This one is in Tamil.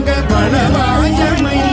தாங்க பலவாயமை